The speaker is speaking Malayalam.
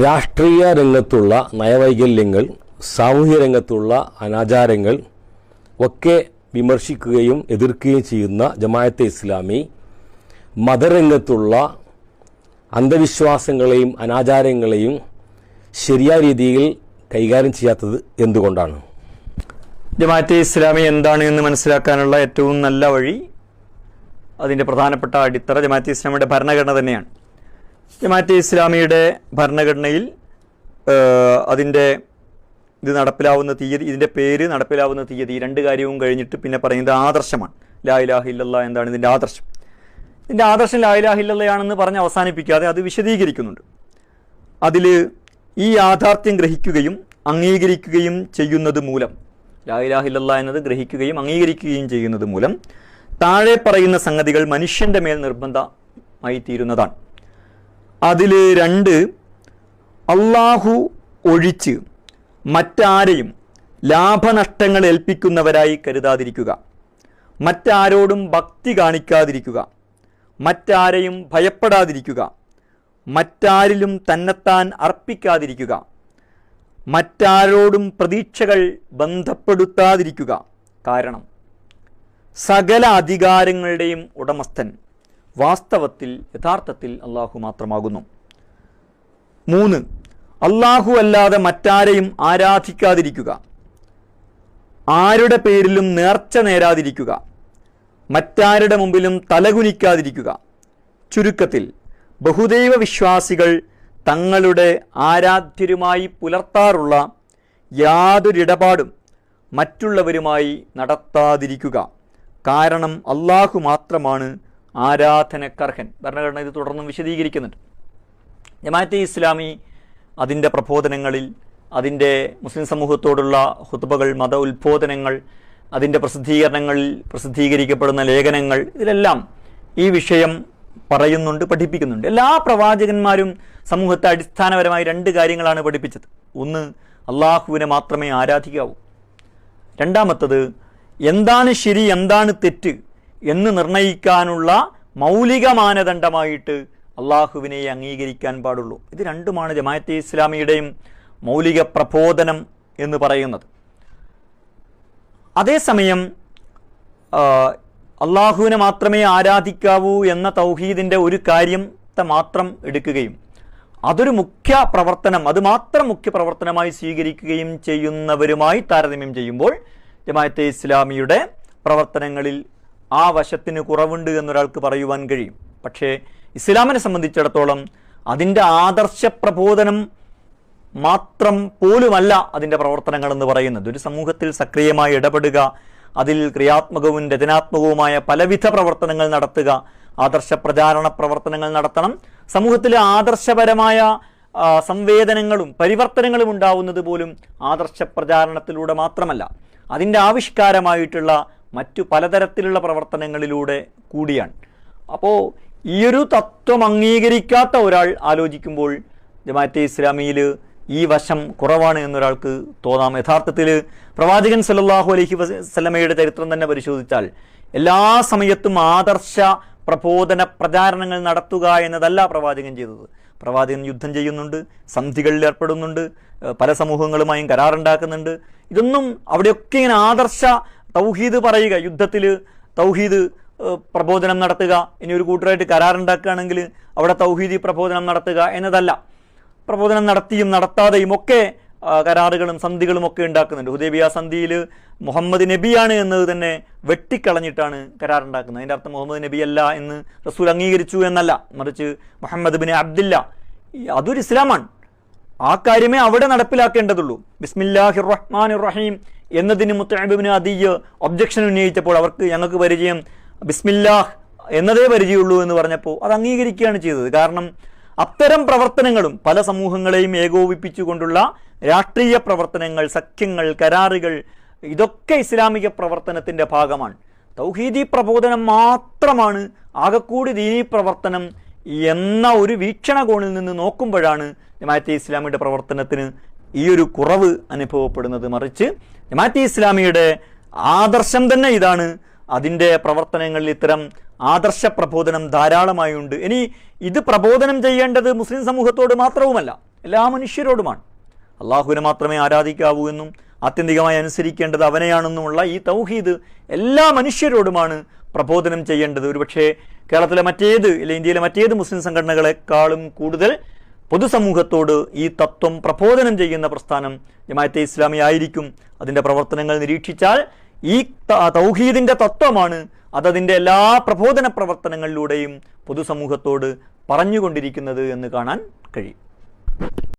രാഷ്ട്രീയ രംഗത്തുള്ള നയവൈകല്യങ്ങൾ സാമൂഹ്യ രംഗത്തുള്ള അനാചാരങ്ങൾ ഒക്കെ വിമർശിക്കുകയും എതിർക്കുകയും ചെയ്യുന്ന ജമായത്തെ ഇസ്ലാമി മതരംഗത്തുള്ള അന്ധവിശ്വാസങ്ങളെയും അനാചാരങ്ങളെയും ശരിയായ രീതിയിൽ കൈകാര്യം ചെയ്യാത്തത് എന്തുകൊണ്ടാണ്? ജമാഅത്തെ ഇസ്ലാമി എന്താണ് എന്ന് മനസ്സിലാക്കാനുള്ള ഏറ്റവും നല്ല വഴി അതിന്റെ പ്രധാനപ്പെട്ട അടിത്തറ ജമാഅത്തെ ഇസ്ലാമിയുടെ ഭരണഘടന തന്നെയാണ്. ജമാഅത്തെ ഇസ്ലാമിയുടെ ഭരണഘടനയിൽ അതിന്റെ ഇത് നടപ്പിലാവുന്ന തീയതി ഇതിന്റെ പേര് നടപ്പിലാവുന്ന തീയതി രണ്ട് കാര്യവും കഴിഞ്ഞിട്ട് പിന്നെ പറയുന്നത് ആദർശമാണ്. ലാ ഇലാഹ ഇല്ലല്ലാ എന്താണ് ഇതിന്റെ ആദർശം. ഇതിന്റെ ആദർശം ലാ ഇലാഹ ഇല്ലല്ലയാണെന്ന് പറഞ്ഞ് അവസാനിപ്പിക്കാതെ അത് വിശദീകരിക്കുന്നുണ്ട്. അതിൽ ഈ യാഥാർത്ഥ്യം ഗ്രഹിക്കുകയും അംഗീകരിക്കുകയും ചെയ്യുന്നത് മൂലം ലാ ഇലാഹ ഇല്ലല്ലാ എന്നത് ഗ്രഹിക്കുകയും അംഗീകരിക്കുകയും ചെയ്യുന്നത് മൂലം താഴെ പറയുന്ന സംഗതികൾ മനുഷ്യന്റെ മേൽ നിർബന്ധമായി തീരുന്നതാണ് അതിൽ രണ്ട് അള്ളാഹു ഒഴിച്ച് മറ്റാരെയും ലാഭനഷ്ടങ്ങൾ ഏൽപ്പിക്കുന്നവരായി കരുതാതിരിക്കുക. മറ്റാരോടും ഭക്തി കാണിക്കാതിരിക്കുക. മറ്റാരെയും ഭയപ്പെടാതിരിക്കുക. മറ്റാരിലും തന്നെത്താൻ അർപ്പിക്കാതിരിക്കുക. മറ്റാരോടും പ്രതീക്ഷകൾ ബന്ധപ്പെടുത്താതിരിക്കുക. കാരണം സകല അധികാരങ്ങളുടെയും ഉടമസ്ഥൻ വാസ്തവത്തിൽ യഥാർത്ഥത്തിൽ അള്ളാഹു മാത്രമാകുന്നു. മൂന്ന് അള്ളാഹു അല്ലാതെ മറ്റാരെയും ആരാധിക്കാതിരിക്കുക. ആരുടെ പേരിലും നേർച്ച നേരാതിരിക്കുക. മറ്റാരുടെ മുമ്പിലും തലകുനിക്കാതിരിക്കുക. ചുരുക്കത്തിൽ ബഹുദൈവ വിശ്വാസികൾ തങ്ങളുടെ ആരാധ്യരുമായി പുലർത്താറുള്ള യാതൊരിടപാടും മറ്റുള്ളവരുമായി നടത്താതിരിക്കുക. കാരണം അള്ളാഹു മാത്രമാണ് ആരാധനക്കർഹൻ. ഭരണഘടന ഇത് തുടർന്നും വിശദീകരിക്കുന്നുണ്ട്. ജമാഅത്തെ ഇസ്ലാമി അതിന്റെ പ്രബോധനങ്ങളിൽ അതിന്റെ മുസ്ലിം സമൂഹത്തോടുള്ള ഹുത്തുബകൾ മത ഉത്ബോധനങ്ങൾ അതിന്റെ പ്രസിദ്ധീകരണങ്ങളിൽ പ്രസിദ്ധീകരിക്കപ്പെടുന്ന ലേഖനങ്ങൾ ഇതിലെല്ലാം ഈ വിഷയം പറയുന്നുണ്ട് പഠിപ്പിക്കുന്നുണ്ട്. എല്ലാ പ്രവാചകന്മാരും സമൂഹത്തെ അടിസ്ഥാനപരമായി രണ്ട് കാര്യങ്ങളാണ് പഠിപ്പിച്ചത്. ഒന്ന് അള്ളാഹുവിനെ മാത്രമേ ആരാധിക്കാവൂ. രണ്ടാമത്തത് എന്താണ് ശരി എന്താണ് തെറ്റ്? എന്ന് നിർണയിക്കാനുള്ള മൗലിക മാനദണ്ഡമായിട്ട് അള്ളാഹുവിനെ അംഗീകരിക്കാൻ പാടുള്ളൂ. ഇത് രണ്ടുമാണ് ജമാഅത്തെ ഇസ്ലാമിയുടെയും മൗലിക പ്രബോധനം എന്ന് പറയുന്നത്. അതേസമയം അള്ളാഹുവിനെ മാത്രമേ ആരാധിക്കാവൂ എന്ന തൗഹീദിന്റെ ഒരു കാര്യത്തെ മാത്രം എടുക്കുകയും അതൊരു മുഖ്യ പ്രവർത്തനം അത് മാത്രം മുഖ്യ പ്രവർത്തനമായി സ്വീകരിക്കുകയും ചെയ്യുന്നവരുമായി താരതമ്യം ചെയ്യുമ്പോൾ ജമാഅത്തെ ഇസ്ലാമിയുടെ പ്രവർത്തനങ്ങളിൽ ആ വശത്തിന് കുറവുണ്ട് എന്നൊരാൾക്ക് പറയുവാൻ കഴിയും. പക്ഷേ ഇസ്ലാമിനെ സംബന്ധിച്ചിടത്തോളം അതിന്റെ ആദർശ പ്രബോധനം മാത്രം പോലുമല്ല അതിന്റെ പ്രവർത്തനങ്ങൾ എന്ന് പറയുന്നത്. ഒരു സമൂഹത്തിൽ സക്രിയമായി ഇടപെടുക അതിൽ ക്രിയാത്മകവും രചനാത്മകവുമായ പലവിധ പ്രവർത്തനങ്ങൾ നടത്തുക ആദർശ പ്രചാരണ പ്രവർത്തനങ്ങൾ നടത്തണം സമൂഹത്തിലെ ആദർശപരമായ സംവേദനങ്ങളും പരിവർത്തനങ്ങളും ഉണ്ടാവുന്നത് പോലും ആദർശ പ്രചാരണത്തിലൂടെ മാത്രമല്ല. അതിന്റെ ആവിഷ്കാരമായിട്ടുള്ള മറ്റു പലതരത്തിലുള്ള പ്രവർത്തനങ്ങളിലൂടെ കൂടിയാണ്. അപ്പോൾ ഈ ഒരു തത്വം അംഗീകരിക്കാത്ത ഒരാൾ ആലോചിക്കുമ്പോൾ ജമാഅത്തെ ഇസ്ലാമിയിൽ ഈ വശം കുറവാണ് എന്നൊരാൾക്ക് തോന്നാം. യഥാർത്ഥത്തിൽ പ്രവാചകൻ സല്ലല്ലാഹു അലഹി വസ്ലമയുടെ ചരിത്രം തന്നെ പരിശോധിച്ചാൽ എല്ലാ സമയത്തും ആദർശ പ്രബോധന പ്രചാരണങ്ങൾ നടത്തുക എന്നതല്ല പ്രവാചകൻ ചെയ്തത്. പ്രവാചകൻ യുദ്ധം ചെയ്യുന്നുണ്ട് സന്ധികളിൽ ഏർപ്പെടുന്നുണ്ട് പല സമൂഹങ്ങളുമായും കരാറുണ്ടാക്കുന്നുണ്ട്. ഇതൊന്നും അവിടെയൊക്കെ ഇങ്ങനെ ആദർശ തൗഹീദ് പറയുക യുദ്ധത്തിൽ തൗഹീദ് പ്രബോധനം നടത്തുക ഇനി ഒരു കൂട്ടരായിട്ട് കരാറുണ്ടാക്കുകയാണെങ്കിൽ അവിടെ തൗഹീദി പ്രബോധനം നടത്തുക എന്നതല്ല. പ്രബോധനം നടത്തിയും നടത്താതെയും ഒക്കെ കരാറുകളും സന്ധികളും ഒക്കെ ഉണ്ടാക്കുന്നുണ്ട്. ഹുദൈബിയ സന്ധിയിൽ മുഹമ്മദ് നബിയാണ് എന്നത് തന്നെ വെട്ടിക്കളഞ്ഞിട്ടാണ് കരാറുണ്ടാക്കുന്നത് അതിന്റെ അർത്ഥം മുഹമ്മദ് നബി അല്ല എന്ന് റസൂൽ അംഗീകരിച്ചു എന്നല്ല. മറിച്ച് മുഹമ്മദ് ബിൻ അബ്ദില്ല. അതൊരു ഇസ്ലാമാണ്. ആ കാര്യമേ അവിടെ നടപ്പിലാക്കേണ്ടതുള്ളൂ. ബിസ്മില്ലാഹി റഹ്മാൻ റഹീം എന്നതിന് മുത്തബിന് അതീയ ഒബ്ജക്ഷൻ ഉന്നയിച്ചപ്പോൾ അവർക്ക് ഞങ്ങൾക്ക് പരിചയം ബിസ്മില്ലാഹ് എന്നതേ പരിചയമുള്ളൂ എന്ന് പറഞ്ഞപ്പോൾ അത് അംഗീകരിക്കുകയാണ് ചെയ്തത്. കാരണം അത്തരം പ്രവർത്തനങ്ങളും പല സമൂഹങ്ങളെയും ഏകോപിപ്പിച്ചുകൊണ്ടുള്ള രാഷ്ട്രീയ പ്രവർത്തനങ്ങൾ സഖ്യങ്ങൾ കരാറുകൾ ഇതൊക്കെ ഇസ്ലാമിക പ്രവർത്തനത്തിന്റെ ഭാഗമാണ്. തൗഹീദി പ്രബോധനം മാത്രമാണ് ആകെക്കൂടി ദീനീ പ്രവർത്തനം എന്ന ഒരു വീക്ഷണകോണിൽ നിന്ന് നോക്കുമ്പോഴാണ് ജമാഅത്തെ ഇസ്ലാമിയുടെ പ്രവർത്തനത്തിന് ഈ ഒരു കുറവ് അനുഭവപ്പെടുന്നത് മറിച്ച് ജമാഅത്തെ ഇസ്ലാമിയുടെ ആദർശം തന്നെ ഇതാണ്. അതിന്റെ പ്രവർത്തനങ്ങളിൽ ഇത്തരം ആദർശ പ്രബോധനം ധാരാളമായുണ്ട്. ഇനി ഇത് പ്രബോധനം ചെയ്യേണ്ടത് മുസ്ലിം സമൂഹത്തോട് മാത്രവുമല്ല എല്ലാ മനുഷ്യരോടുമാണ്. അള്ളാഹുവിനെ മാത്രമേ ആരാധിക്കാവൂ എന്നും ആത്യന്തികമായി അനുസരിക്കേണ്ടത് അവനെയാണെന്നുമുള്ള ഈ തൗഹീദ് എല്ലാ മനുഷ്യരോടുമാണ് പ്രബോധനം ചെയ്യേണ്ടത്. ഒരുപക്ഷേ കേരളത്തിലെ മറ്റേത് ഇല്ല ഇന്ത്യയിലെ മറ്റേത് മുസ്ലിം സംഘടനകളെക്കാളും കൂടുതൽ പൊതുസമൂഹത്തോട് ഈ തത്വം പ്രബോധനം ചെയ്യുന്ന പ്രസ്ഥാനം ജമാഅത്തെ ഇസ്ലാമി ആയിരിക്കും. അതിന്റെ പ്രവർത്തനങ്ങൾ നിരീക്ഷിച്ചാൽ ഈ തൗഹീദിന്റെ തത്വമാണ് അതതിന്റെ എല്ലാ പ്രബോധന പ്രവർത്തനങ്ങളിലൂടെയും പൊതുസമൂഹത്തോട് പറഞ്ഞുകൊണ്ടിരിക്കുന്നത് എന്ന് കാണാൻ കഴിയും.